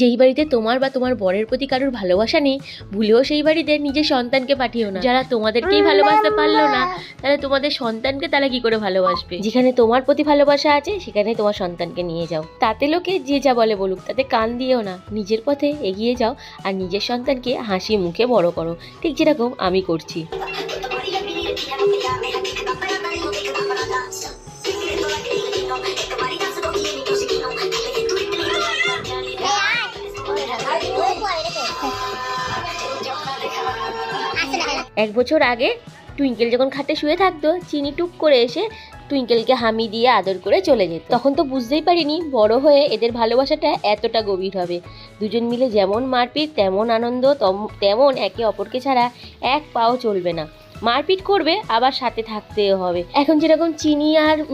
যেই বাড়িতে তোমার বা তোমার বরের প্রতি কারোর ভালোবাসা নেই, ভুলেও সেই বাড়িতে নিজের সন্তানকে পাঠিও না। যারা তোমাদেরকেই ভালোবাসতে পারল না তাহলে তোমাদের সন্তানকে তারা কি করে ভালোবাসবে? যেখানে তোমার প্রতি ভালোবাসা আছে, সেখানে তোমার সন্তানকে নিয়ে যাও। তাতে লোকে যে যা বলে বলুক, তাতে কান দিও না। নিজের পথে এগিয়ে যাও আর নিজের সন্তানকে হাসি মুখে বড় করো। ঠিক যেরকম আমি করছি। এক বছর আগে টুইঙ্কেল যখন খাটে শুয়ে থাকতো, চিনি টুক করে এসে টুইঙ্কেলকে হামি দিয়ে আদর করে চলে যেত। তখন তো বুঝতেই পারিনি বড় হয়ে এদের ভালোবাসাটা এতটা গভীর হবে। দুজন মিলে যেমন মারপিট, তেমন আনন্দ, তম- তেমন একে অপরকে ছাড়া এক পাও চলবে না। মারপিট করবে, আবার সাথে থাকতেও হবে। এখন যেরকম চিনি আর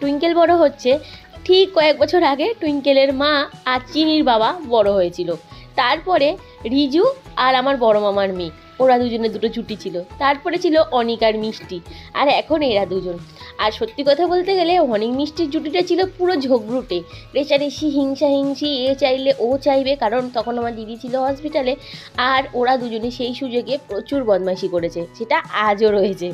টুইঙ্কেল বড় হচ্ছে, ঠিক কয়েক বছর আগে টুইঙ্কেলের মা আর চিনির বাবা বড় হয়েছিল। তারপরে রিজু আর আমার বড় মামার মেয়ে। ওরা দুজনে দুটো জুটি ছিল। তারপরে ছিল অনিক আর মিষ্টি। আর এখন এরা দুজন। আর সত্যি কথা বলতে গেলে অনেক মিষ্টির জুটিটা ছিল পুরো ঝগড়ুটে। রেচারেসি হিংসা, হিংসি, এ চাইলে ও চাইবে, কারণ তখন আমার দিদি ছিল হসপিটালে আর ওরা দুজনে সেই সুযোগে প্রচুর বদমাইশি করেছে, সেটা আজও রয়েছে।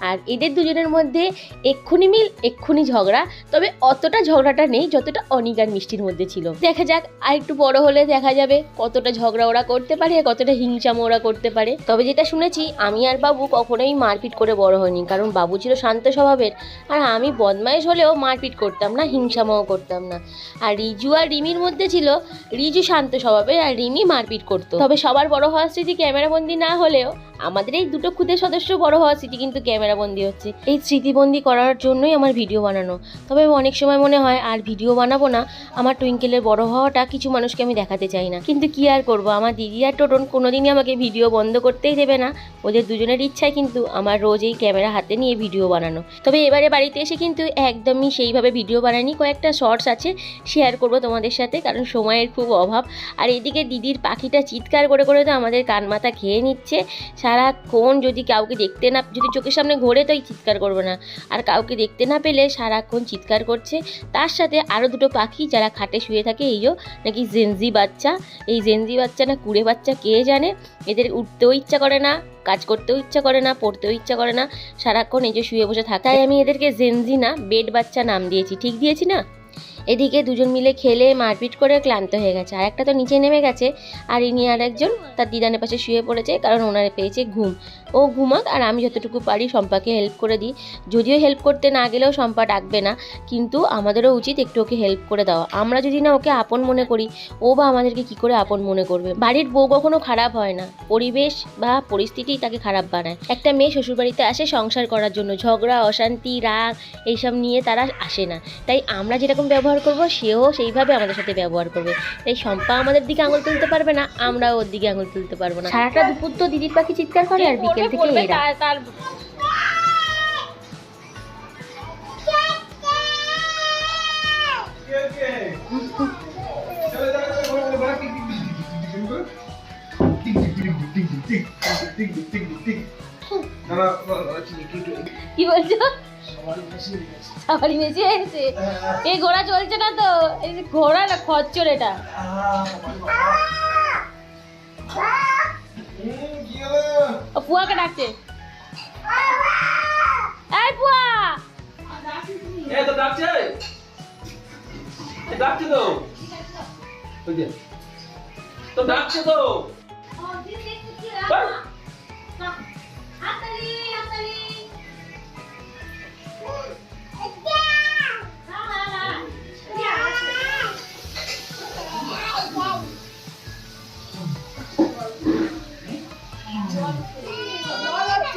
আর এদের দুজনের মধ্যে এক্ষুনি মিল, এক্ষুনি ঝগড়া, তবে অতটা ঝগড়াটা নেই যতটা অনিক আর মিষ্টির মধ্যে ছিল। দেখা যাক, আর একটু বড় হলে দেখা যাবে কতটা ঝগড়া ওরা করতে পারে কতটা হিংসাম ওরা করতে পারে। তবে যেটা শুনেছি, আমি আর বাবু কখনোই মারপিট করে বড় হয়নি কারণ বাবু ছিল শান্ত স্বভাবের। আর আমি বদমাইশ হলেও মারপিট করতাম না, হিংসামাও করতাম না। আর রিজু আর রিমির মধ্যে ছিল রিজু শান্ত স্বভাবের আর রিমি মারপিট করতো। তবে সবার বড় হওয়ার স্মৃতি ক্যামেরাবন্দি না হলেও আমাদের এই দুটো খুদের সদস্য বড় হওয়ার স্মৃতি কিন্তু ক্যামেরাবন্দি হচ্ছে। এই স্মৃতিবন্দি করার জন্যই আমার ভিডিও বানানো। তবে অনেক সময় মনে হয়, আর ভিডিও বানাবো না, আমার টুইঙ্কেলের বড় হওয়াটা কিছু মানুষকে আমি দেখাতে চাই না। কিন্তু কি আর করব? আমার দিদি আর টোটন কোনোদিনই আমাকে ভিডিও বন্ধ করতেই দেবে না। ওদের দুজনের ইচ্ছায় কিন্তু আমার রোজ এই ক্যামেরা হাতে নিয়ে ভিডিও বানানো। তবে এবারে বাড়িতে এসে কিন্তু একদমই সেইভাবে ভিডিও বানাইনি কয়েকটা শর্টস আছে শেয়ার করব তোমাদের সাথে, কারণ সময়ের খুব অভাব। আর এদিকে দিদির পাখিটা চিৎকার করে করে তো আমাদের কান মাথা খেয়ে নিচ্ছে। সারাক্ষণ যদি কাউকে দেখতে না যদি চোখের সামনে ঘোরে তো এই চিৎকার করবে না। আর কাউকে দেখতে না পেলে সারাক্ষণ চিৎকার করছে। তার সাথে আরও দুটো পাখি যারা খাটে শুয়ে থাকে এইও নাকি জেনজি বাচ্চা। এই জেনজি বাচ্চা না কুড়ে বাচ্চা কে জানে? এদের উঠতেও ইচ্ছা করে না, কাজ করতেও ইচ্ছা করে না, পড়তেও ইচ্ছা করে না, সারাক্ষণ এই যে শুয়ে বসে থাকে। তাই আমি এদেরকে জেনজি না, বেড বাচ্চা নাম দিয়েছি। ঠিক দিয়েছি না? এদিকে দুজন মিলে খেলে, মারপিট করে ক্লান্ত হয়ে গেছে। আর একটা তো নিচে নেমে গেছে, আর ইনি আর একজন তার দিদানের পাশে শুয়ে পড়েছে, কারণ ওনার পেয়েছে ঘুম। ও ঘুমাক, আর আমি যতটুকু পারি শম্পাকে হেল্প করে দিই। যদিও হেল্প করতে না গেলেও শম্পা ডাকবে না, কিন্তু আমাদেরও উচিত একটু ওকে হেল্প করে দেওয়া। আমরা যদি না ওকে আপন মনে করি, ও বা আমাদেরকে কি করে আপন মনে করবে? বাড়ির বউ কখনো খারাপ হয় না। পরিবেশ বা পরিস্থিতি তাকে খারাপ বানায়। একটা মেয়ে শ্বশুরবাড়িতে আসে সংসার করার জন্য, ঝগড়া, অশান্তি, রাগ, এইসব নিয়ে তারা আসে না। তাই আমরা যেরকম ব্যবহার করব, সেও সেইভাবে আমাদের সাথে ব্যবহার করবে। তাই শম্পা আমাদের দিকে আঙুল তুলতে পারবে না আমরা ওর দিকে আঙুল তুলতে পারব না। সারাটা দুপুর তো দিদির পাখি চিৎকার করে আর বিকেল থেকে কি বলছো? সাফারি বেশি হয়েছে? এই ঘোড়া চলছে না তো? এই যে ঘোড়া না খচ্চর এটা? ও পুয়াকে ডাকছে। এই পুয়া! এ তো ডাকছে? এ ডাকছে তো?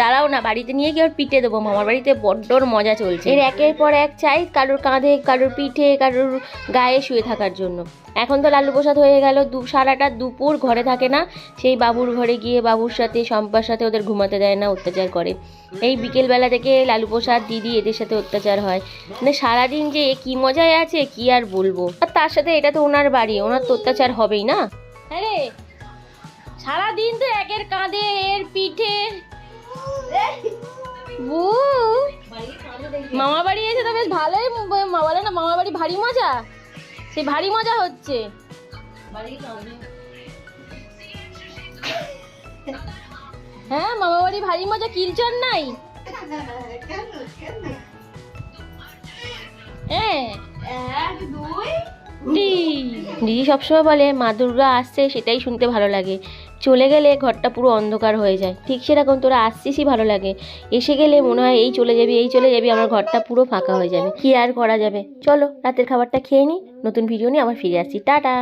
দাঁড়াও না বাড়িতে নিয়ে গিয়ে ওর পিঠে দেবো মামার বাড়িতে বড্ডর মজা চলছে। এর একের পর এক চাই কারোর কাঁধে কারোর পিঠে কারোর গায়ে শুয়ে থাকার জন্য। এখন তো লালু প্রসাদ হয়ে গেল দু সারাটা দুপুর ঘরে থাকে না সেই বাবুর ঘরে গিয়ে বাবুর সাথে শম্পার সাথে ওদের ঘুমাতে দেয় না অত্যাচার করে। এই বিকেলবেলা থেকে লালু প্রসাদ দিদি এদের সাথে অত্যাচার হয়। মানে সারাদিন যে কি মজায় আছে কি আর বলব? আর তার সাথে এটা তো ওনার বাড়ি ওনার তো অত্যাচার হবেই না? হ্যাঁ সারাদিন তো একের কাঁধে এর পিঠে মামা বাড়ি এসে তো বেশ ভালোই বলে না মামা বাড়ি ভারী মজা? সে ভারী মজা হচ্ছে। হ্যাঁ মামা বাড়ি ভারী মজা কিলচর নাই? হ্যাঁ। দিদি সবসময় বলে মা দুর্গা আসছে সেটাই শুনতে ভালো লাগে। চলে গেলে ঘরটা পুরো অন্ধকার হয়ে যায়। ঠিক সেরকম তোরা আসছিসই ভালো লাগে। এসে গেলে মনে হয় এই চলে যাবি, এই চলে যাবি, আমার ঘরটা পুরো ফাঁকা হয়ে যাবে। কি আর করা যাবে? চলো, রাতের খাবারটা খেয়ে নিই নতুন ভিডিও নিয়ে আবার ফিরে আসছি। টাটা!